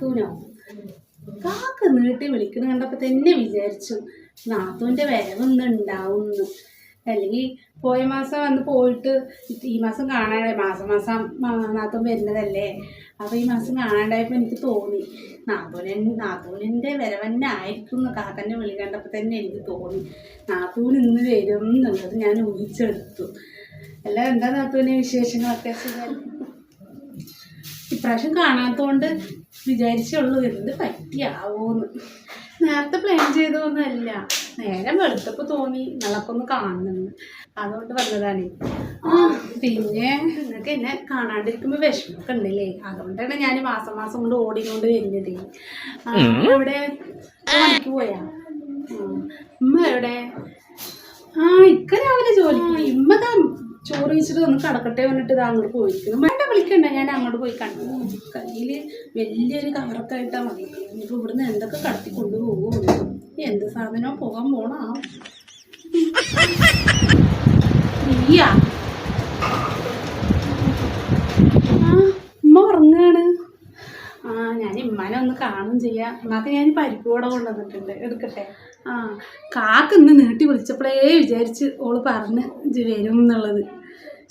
നാത്തൂനോ? കാക്ക നീട്ടി വിളിക്കണ കണ്ടപ്പോൾ തന്നെ വിചാരിച്ചു നാത്തൂന്റെ വരവൊന്നും ഉണ്ടാവുന്നു അല്ലെങ്കിൽ പോയ മാസം വന്ന് പോയിട്ട് ഈ മാസം കാണാണ്ടായി മാസം മാസം നാത്തൂൻ വരുന്നതല്ലേ? അപ്പോൾ ഈ മാസം കാണാണ്ടായപ്പോൾ എനിക്ക് തോന്നി നാത്തൂനൻ നാത്തൂനിന്റെ വരവന്നെ ആയിരിക്കും എന്ന് കാക്കന്റെ വിളി കണ്ടപ്പോൾ തന്നെ എനിക്ക് തോന്നി നാത്തൂൻ ഇന്ന് വരും എന്നുള്ളത് ഞാൻ ഊഹിച്ചെടുത്തു. അല്ല എന്താ നാത്തൂനെ വിശേഷങ്ങളൊക്കെ? ഇപ്രാവശ്യം കാണാത്തോണ്ട് വിചാരിച്ചുള്ളൂ എന്ത് പറ്റിയാവോന്ന്. നേരത്തെ പ്ലാൻ ചെയ്തതൊന്നുമല്ല നേരം വെളുത്തപ്പോൾ തോന്നി നിങ്ങളൊക്കെ കാണുന്നുണ്ട് അതുകൊണ്ട് വന്നതാണ്. ആ പിന്നെ നിങ്ങൾക്ക് എന്നെ കാണാണ്ടിരിക്കുമ്പോൾ വിഷമമൊക്കെ ഉണ്ടല്ലേ? അതുകൊണ്ടാണ് ഞാൻ മാസം മാസം കൊണ്ട് ഓടിക്കൊണ്ട് വരുന്നത്. ഇവിടെ പണിക്ക് പോയാ? ഉമ്മ എവിടെ? ആ ഇക്ക രാവിലെ ജോലിക്ക് പോയി. ഇമ്മ താ ചോറ് വെച്ചിട്ട് ഒന്ന് കടക്കട്ടെ പറഞ്ഞിട്ട് ഇത് അങ്ങോട്ട് പോയിരിക്കുന്നു. വേണ്ട വിളിക്കണ്ട ഞാൻ അങ്ങോട്ട് പോയി കണ്ടു കയ്യിൽ വലിയൊരു കവറൊക്കെ വന്നത് ഇനിയിപ്പോൾ ഇവിടുന്ന് എന്തൊക്കെ കടത്തി കൊണ്ടുപോകുമോ എന്ത് സാധനവും പോകാൻ പോണാ? നീയാ ആ ആ ഞാൻ ഇമ്മാനെ ഒന്ന് കാണും ചെയ്യാം. ഉമ്മാക്ക് ഞാൻ പരിപ്പ് കൂടെ കൊണ്ടുവന്നിട്ടുണ്ട്. എടുക്കട്ടെ? ആ കാക്ക ഇന്ന് നീട്ടി വിളിച്ചപ്പോഴേ വിചാരിച്ച് ഓൾ പറഞ്ഞ് വരും എന്നുള്ളത്.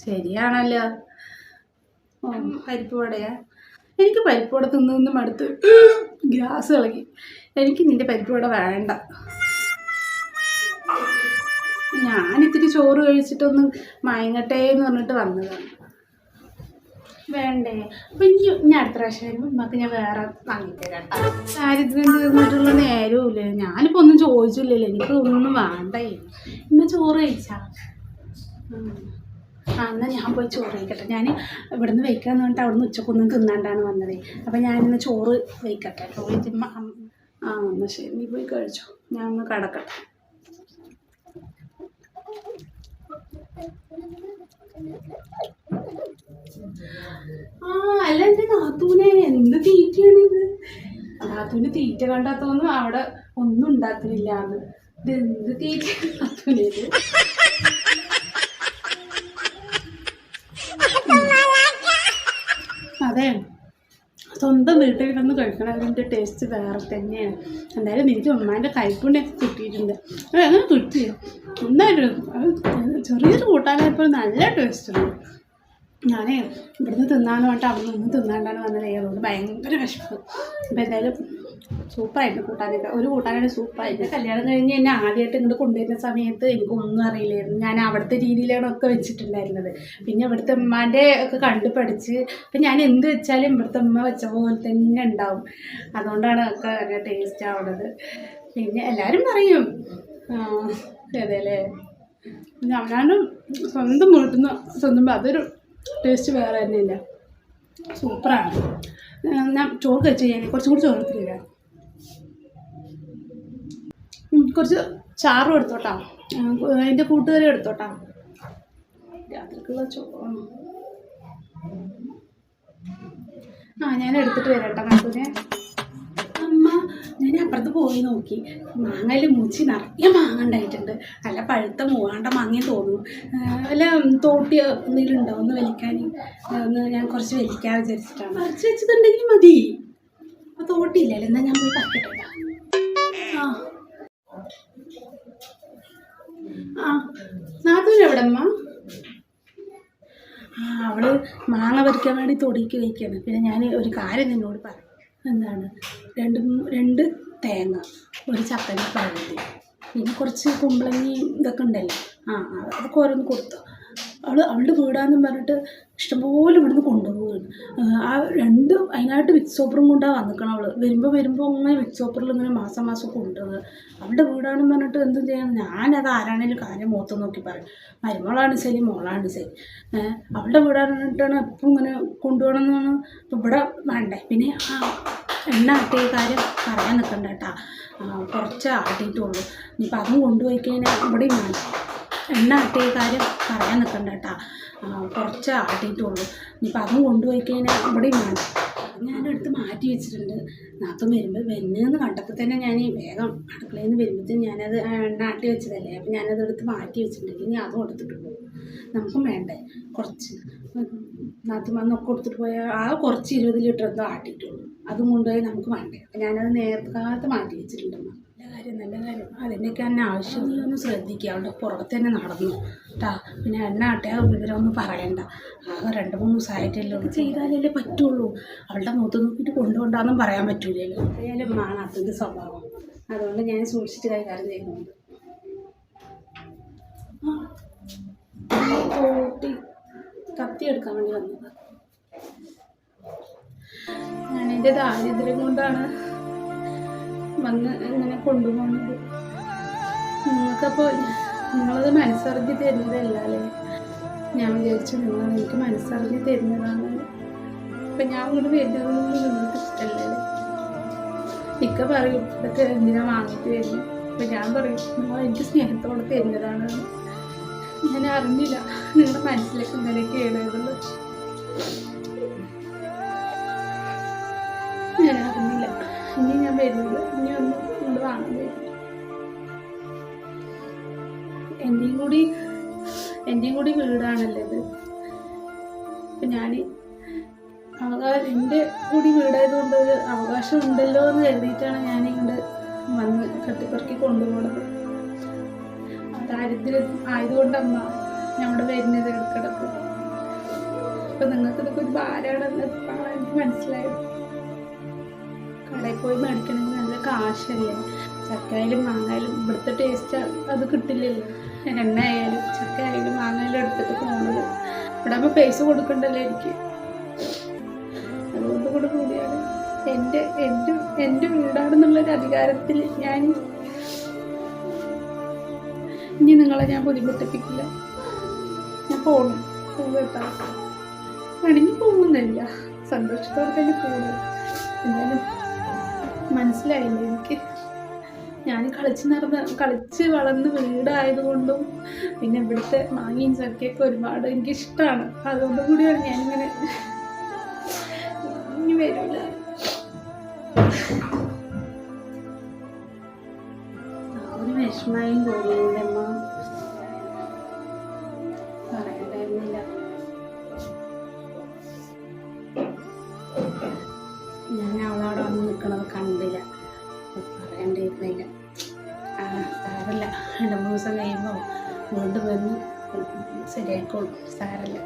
ശരിയാണല്ലോ. ഓ പരിപ്പ് വടയാ. എനിക്ക് പരിപ്പ് വട തിന്ന് നിന്ന് മടുത്ത് ഗ്യാസ് ഇളകി. എനിക്ക് നിന്റെ പരിപ്പ് വട വേണ്ട. ഞാനിത്തിരി ചോറ് കഴിച്ചിട്ടൊന്ന് മയങ്ങട്ടെ എന്ന് പറഞ്ഞിട്ട് വന്നതാണ്. വേണ്ടേ. അപ്പം ഇനി ഞാൻ അടുത്ത പ്രാവശ്യം വരുമ്പോൾ ഉമ്മക്ക് ഞാൻ വേറെ വാങ്ങിത്തരാം ദാരിദ്ര്യം തീർന്നിട്ടുള്ള നേരവുമില്ല? ഞാനിപ്പോൾ ഒന്നും ചോദിച്ചില്ലല്ലോ. എനിക്ക് ഒന്നും വേണ്ടേ. ഇന്ന് ചോറ് കഴിച്ചാ. ആ എന്നാൽ ഞാൻ പോയി ചോറ് കഴിക്കട്ടെ. ഞാൻ ഇവിടുന്ന് വയ്ക്കാന്ന് പറഞ്ഞിട്ട് അവിടുന്ന് ഉച്ചക്കൊന്നും തിന്നാണ്ടാണ് വന്നത് അപ്പം ഞാനിന്ന് ചോറ് വയ്ക്കട്ടെ. ചോറ് ആ എന്നാൽ ശരി. നീ പോയി കഴിച്ചോ. ഞാൻ ഒന്ന് കിടക്കട്ടെ. ആ അല്ല എന്റെ നാത്തൂനെ. എന്ത് തീറ്റയാണിത് നാത്തൂന്റെ തീറ്റ കണ്ടാത്തോന്നും അവിടെ ഒന്നും ഉണ്ടാക്കുന്നില്ല അത് ഇത് എന്ത് തീറ്റ അതെ. സ്വന്തം വീട്ടിൽ വന്ന് കഴിക്കണതിന്റെ ടേസ്റ്റ് വേറെ തന്നെയാണ്. എന്തായാലും എനിക്ക് ഉമ്മാന്റെ കൈപ്പുണ്യൊക്കെ കിട്ടിയിട്ടുണ്ട്. അത് അങ്ങനെ കിട്ടി ഒന്നായിട്ട് ചെറിയൊരു കൂട്ടാനായപ്പോൾ നല്ല ടേസ്റ്റുണ്ട് ഞാനേ ഇവിടുന്ന് തിന്നാന്ന് പറഞ്ഞിട്ട് അവിടെ നിന്ന് തിന്നാണ്ടാണ് വന്നത് അതുകൊണ്ട് ഭയങ്കര വിഷമം. അപ്പോൾ എന്തായാലും സൂപ്പറായിരുന്നു കൂട്ടാനൊക്കെ. ഒരു കൂട്ടാനായിട്ട് സൂപ്പറായിരുന്നു. കല്യാണം കഴിഞ്ഞ് എന്നെ ആദ്യമായിട്ട് ഇങ്ങോട്ട് കൊണ്ടുവരുന്ന സമയത്ത് എനിക്കൊന്നും അറിയില്ലായിരുന്നു. ഞാൻ അവിടുത്തെ രീതിയിലാണ് ഒക്കെ വെച്ചിട്ടുണ്ടായിരുന്നത്. പിന്നെ ഇവിടുത്തെ ഉമ്മാന്റെ ഒക്കെ കണ്ടു പഠിച്ച് അപ്പം ഞാൻ എന്ത് വെച്ചാലും ഇവിടുത്തെ ഉമ്മ വെച്ച പോലെ തന്നെ ഉണ്ടാവും. അതുകൊണ്ടാണ് ഒക്കെ നല്ല ടേസ്റ്റ് ആവുന്നത്. പിന്നെ എല്ലാവരും പറയും അതെ അല്ലേ ഞാനും സ്വന്തം വീട്ടിൽ സ്വന്തം അതൊരു ടേസ്റ്റ് വേറെ തന്നെയില്ല? സൂപ്പറാണ്. ഞാൻ ചോറ് കഴിച്ച് കഴിഞ്ഞാൽ കുറച്ചും കൂടി ചോറ് എടുത്തില്ല കുറച്ച് ചാറും എടുത്തോട്ടാ. അതിന്റെ കൂട്ടുകറി എടുത്തോട്ടാ. രാത്രിക്കുള്ള ചോ ആ ഞാൻ എടുത്തിട്ട് വരാം കേട്ടോ നാത്തൂനെ അമ്മ ഞാൻ അപ്പുറത്ത് പോയി നോക്കി. മാങ്ങയിൽ മുച്ചി നിറയെ മാങ്ങ ഉണ്ടായിട്ടുണ്ട്. അല്ല പഴുത്ത മൂവാണ്ട മാങ്ങയെ തോന്നുന്നു അല്ല തോട്ടി എന്തെങ്കിലും ഉണ്ടോ ഒന്ന് വലിക്കാൻ? ഒന്ന് ഞാൻ കുറച്ച് വലിക്കാൻ വിചാരിച്ചിട്ടാണ്. കുറച്ച് വെച്ചിട്ടുണ്ടെങ്കിൽ മതി. അപ്പോൾ തോട്ടിയില്ലല്ലോ എന്നാൽ ഞാൻ പോയി പറിക്കട്ടെ ആ. അവൾ മാങ്ങ പറിക്കാൻ വേണ്ടി തൊടിക്ക് വയ്ക്കുകയാണ് പിന്നെ ഞാൻ ഒരു കാര്യം നിന്നോട് പറയും. എന്താണ്? രണ്ട് രണ്ട് തേങ്ങ ഒരു ചക്കന പഴുതി പിന്നെ കുറച്ച് കുമ്പളങ്ങി ഇതൊക്കെ ഉണ്ടല്ലോ. ആ ആ, അതൊക്കെ ഓരോന്ന് കൊടുത്തു. അവൾ അവളുടെ വീടാന്നും പറഞ്ഞിട്ട് ഇഷ്ടംപോലെ ഇവിടുന്ന് കൊണ്ടുപോവുകയാണ് ആ രണ്ടും അതിനായിട്ട് വിക്സ് സോപ്പറും കൊണ്ടാണ് വന്നിക്കണം അവൾ വരുമ്പോൾ വരുമ്പോൾ ഇങ്ങനെ വിക്സ് സോപ്പറിൽ ഇങ്ങനെ മാസം മാസം കൊണ്ടുവന്ന് അവളുടെ വീടാണെന്ന് പറഞ്ഞിട്ട് എന്തും ചെയ്യണം. ഞാനത് ആരാണേലും കാര്യം മുഖത്ത് നോക്കി പറയും. മരുമോളാണ് ശരി മോളാണ് ശരി. അവളുടെ വീടാണെന്നിട്ടാണ് പറഞ്ഞിട്ടാണ് എപ്പം ഇങ്ങനെ കൊണ്ടുപോകണമെന്നാണ് ഇപ്പം ഇവിടെ വേണ്ടേ? പിന്നെ ആ എണ്ണ ആട്ടിയ കാര്യം പറയാൻ നിൽക്കണ്ട കേട്ടാ. കുറച്ച് ആട്ടിയിട്ടുള്ളൂ. ഇനിയിപ്പോൾ അതും കൊണ്ടുപോയി കഴിഞ്ഞാൽ ഇവിടെയും വേണം. എണ്ണ ആട്ടിയ കാര്യം പറയാൻ നിൽക്കണ്ട കേട്ടോ. കുറച്ച് ആട്ടിയിട്ടുള്ളൂ. ഇനിയിപ്പോൾ അതും കൊണ്ടുപോയി കഴിഞ്ഞാൽ ഇവിടെയും വേണം. ഞാനെടുത്ത് മാറ്റി വെച്ചിട്ടുണ്ട്. നാത്തും വരുമ്പോൾ വെന്നെന്ന് കണ്ടപ്പോൾ തന്നെ ഞാൻ ഈ വേഗം അടുക്കളയിൽ നിന്ന് വരുമ്പോഴത്തേക്കും ഞാനത് എണ്ണാട്ടി വെച്ചതല്ലേ? അപ്പം ഞാനത് എടുത്ത് മാറ്റി വെച്ചിട്ടുണ്ട്. ഇനി അതും എടുത്തിട്ട് പോകും നമുക്കും വേണ്ടേ? കുറച്ച്. നാത്തുമാന്നൊക്കെ കൊടുത്തിട്ട് പോയാൽ ആ കുറച്ച് ഇരുപത് ലിറ്റർ എന്തോ ആട്ടിയിട്ടുള്ളൂ. അതും കൊണ്ടുപോയി നമുക്ക് വേണ്ടേ? അപ്പം ഞാനത് നേരത്തെ കാലത്ത് മാറ്റി വെച്ചിട്ടുണ്ടമ്മ നല്ല കാര്യം നല്ല കാര്യം. അതിന്റെയൊക്കെ തന്നെ ആവശ്യം ശ്രദ്ധിക്കുക. അവളുടെ പുറത്ത് തന്നെ നടന്നു. കേട്ടാ പിന്നെ എന്നെ ആട്ടെ വിവരമൊന്നും പറയണ്ട. ആകെ രണ്ട് മൂന്ന് ദിവസമായിട്ടല്ലോ ചെയ്താലല്ലേ പറ്റുള്ളൂ. അവളുടെ മുഖത്ത് നോക്കിയിട്ട് കൊണ്ടുകൊണ്ടാന്നും പറയാൻ പറ്റൂലല്ലോ അതായാലും ആണ് അതിന്റെ സ്വഭാവം. അതുകൊണ്ട് ഞാൻ സൂക്ഷിച്ച് കൈകാര്യം ചെയ്യുന്നുണ്ട് കത്തി എടുക്കാൻ വേണ്ടി വന്നതാണ് ഞാനെന്റെ ദാരിദ്ര്യം കൊണ്ടാണ് വന്ന് ഇങ്ങനെ കൊണ്ടുപോകുന്നത്. നിങ്ങൾക്കപ്പോൾ നിങ്ങളത് മനസ്സറിഞ്ഞ് തരുന്നതല്ല അല്ലേ? ഞാൻ വിചാരിച്ചു നിങ്ങൾ എനിക്ക് മനസ്സറിഞ്ഞ് തരുന്നതാണ്. അപ്പം ഞാൻ ഇങ്ങോട്ട് വരുന്നതൊന്നും നിങ്ങൾക്ക് ഇഷ്ടമല്ലേ ഇക്ക പറയും ഇതൊക്കെ എന്തിനാ വാങ്ങിയിട്ട് വരുന്നു? അപ്പം ഞാൻ പറയും നിങ്ങൾ എനിക്ക് സ്നേഹത്തോടെ തരുന്നതാണ്. ഞാൻ അറിഞ്ഞില്ല നിങ്ങളുടെ മനസ്സിലേക്ക് ഇന്നലെ എന്നുള്ളത് ഇനി ഞാൻ വരുന്നത് ഇനി ഒന്ന് വാങ്ങാൻ വരും. എന്റെയും കൂടി എന്റെയും കൂടി വീടാണല്ലോ ഇത്? അപ്പം ഞാൻ അവകാശം എന്റെ കൂടി വീടായതുകൊണ്ട് ഒരു അവകാശം ഉണ്ടല്ലോ എന്ന് കരുതിയിട്ടാണ് ഞാൻ ഇങ്ങോട്ട് വന്ന് കെട്ടിപ്പറക്കി കൊണ്ടുപോണത്. ദാരിദ്ര്യം ആയതുകൊണ്ടമ്മ ഞങ്ങളുടെ വരുന്നത് ഇടക്കിടക്ക്. അപ്പം നിങ്ങൾക്ക് ഇതൊക്കെ ഒരു ഭാരമാണെന്ന് എനിക്ക് മനസ്സിലായത് പോയി മേടിക്കണമെങ്കിൽ നല്ല കാശല്ലേ? ചക്കയായാലും മാങ്ങായാലും ഇവിടുത്തെ ടേസ്റ്റ് അത് കിട്ടില്ലല്ലോ. എണ്ണ ആയാലും ചക്ക ആയാലും മാങ്ങായാലും എടുത്തിട്ട് പോകുന്നത് ഇവിടെ ആകുമ്പോൾ പൈസ കൊടുക്കണ്ടല്ലോ എനിക്ക്? അതുകൊണ്ട് കൂടെ കൂടിയാണ്. എന്റെ എന്റെ എന്റെ വീടാണെന്നുള്ളൊരു അധികാരത്തിൽ ഞാൻ ഇനി നിങ്ങളെ ഞാൻ ബുദ്ധിമുട്ടിപ്പിക്കില്ല. ഞാൻ പോകണം പോകട്ടോ അണിഞ്ഞു പോകുന്നില്ല. സന്തോഷത്തോടെ തന്നെ പോകുന്നു എന്നാലും മനസ്സിലായില്ല എനിക്ക്. ഞാൻ കളിച്ച് നടന്ന് കളിച്ച് വളർന്ന് വീടായതുകൊണ്ടും പിന്നെ ഇവിടുത്തെ മാങ്ങയും ചക്കയൊക്കെ ഒരുപാട് എനിക്ക് ഇഷ്ടമാണ് അതുകൊണ്ട് കൂടിയാണ് ഞാനിങ്ങനെ ഇനി വരില്ല ശരിയായിക്കോളും സാരല്ല